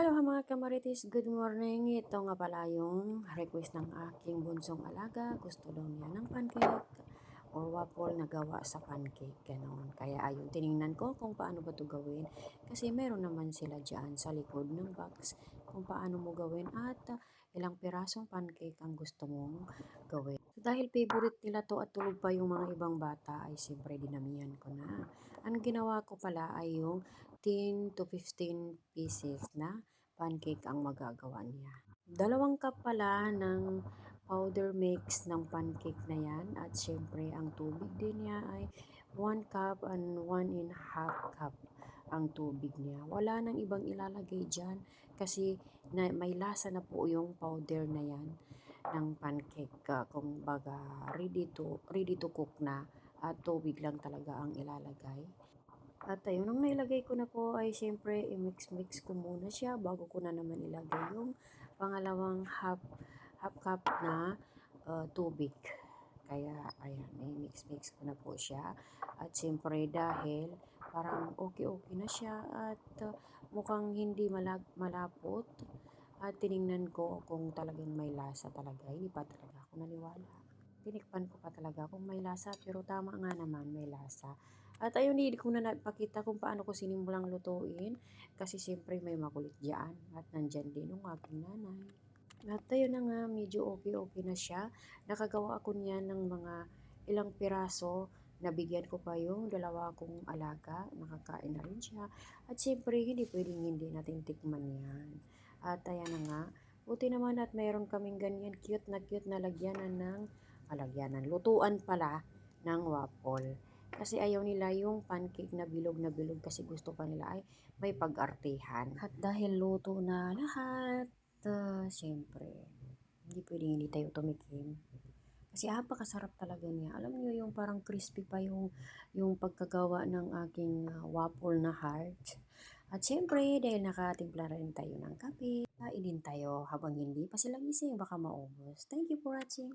Hello mga kamarites, good morning. Ito nga pala yung request ng aking bunsong alaga. Gusto daw niya ng pancake or waffle na gawa sa pancake. Ganon. Kaya ayun, tiningnan ko kung paano ba to gawin. Kasi meron naman sila dyan sa likod ng box kung paano mo gawin at uh, ilang pirasong pancake ang gusto mong gawin. So, dahil favorite nila to at tulog pa yung mga ibang bata ay siyempre dinamihan ko na. Ang ginawa ko pala ay yung 10 to 15 pieces na pancake ang magagawa niya. Dalawang cup pala ng powder mix ng pancake na yan at syempre ang tubig din niya ay 1 cup and 1 and half cup ang tubig niya. Wala nang ibang ilalagay dyan kasi na, may lasa na po yung powder na yan ng pancake. Uh, kung baga ready to, ready to cook na at tubig lang talaga ang ilalagay. At ayun, nung nailagay ko na po ay syempre i-mix-mix ko muna siya bago ko na naman ilagay yung pangalawang half, half cup na uh, tubig. Kaya ayan, i-mix-mix ko na po siya. At syempre dahil parang okay-okay na siya at uh, mukhang hindi malag malapot. At tiningnan ko kung talagang may lasa talaga. Hindi pa talaga ako naniwala. Tinikpan ko pa talaga kung may lasa pero tama nga naman may lasa. At ayun, hindi ko na napakita kung paano ko sinimulang lutuin. Kasi siyempre may makulit dyan. At nandyan din yung aking nanay. At ayun na nga, medyo okay-okay na siya. Nakagawa ako niya ng mga ilang piraso. Nabigyan ko pa yung dalawa kong alaga. Nakakain na rin siya. At siyempre, hindi pwedeng hindi natin tikman yan. At ayan na nga. Buti naman at mayroon kaming ganyan cute na cute na lagyanan ng alagyanan. Lutuan pala ng waffle. Kasi ayaw nila yung pancake na bilog na bilog kasi gusto pa nila ay may pag-artihan. At dahil luto na lahat, uh, siyempre, hindi pwedeng hindi tayo tumikim. Kasi apakasarap talaga niya. Alam niyo yung parang crispy pa yung, yung pagkagawa ng aking uh, waffle na heart. At siyempre, dahil nakatimpla rin tayo ng kape, kainin tayo habang hindi pa sila gising, baka maubos. Thank you for watching.